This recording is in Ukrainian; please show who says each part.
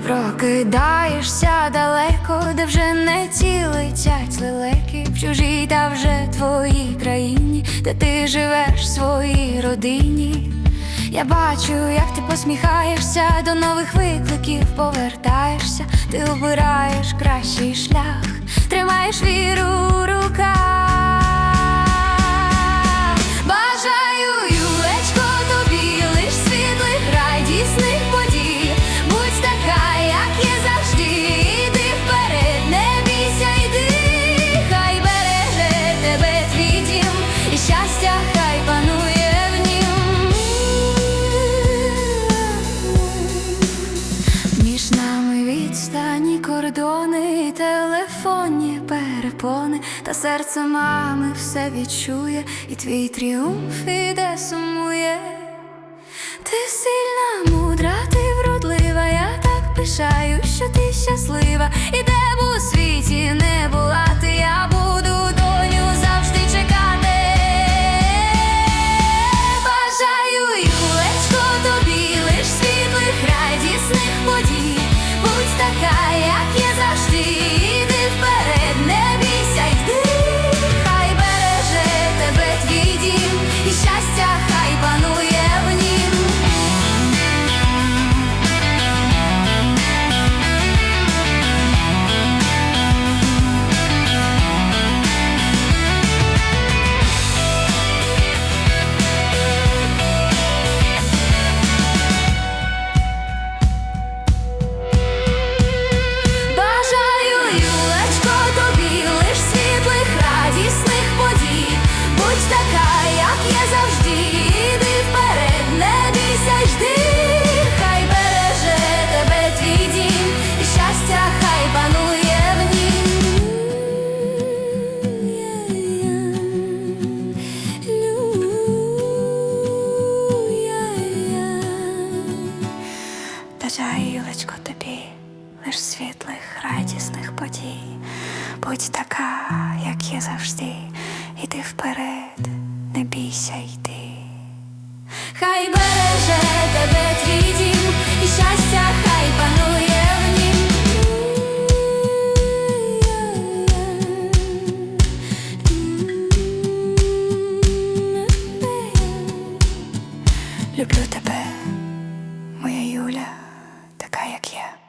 Speaker 1: Прокидаєшся далеко, де вже не ті летять лелеки в чужій та вже твоїй країні, де ти живеш в своїй родині. Я бачу, як ти посміхаєшся, до нових викликів повертаєшся, ти обираєш кращий шлях, тримаєш віру у руках. Між нами відстані кордони, телефонні перепони, та серце мами все відчує, і твій тріумф іде сумує. Ти Ілечко, тобі лиш світлих, радісних подій. Будь така, як є завжди, іди вперед, не бійся йти. Хай береже тебе твій дім, і щастя, хай панує в нім. Люблю тебе, моя Юля. Hayek.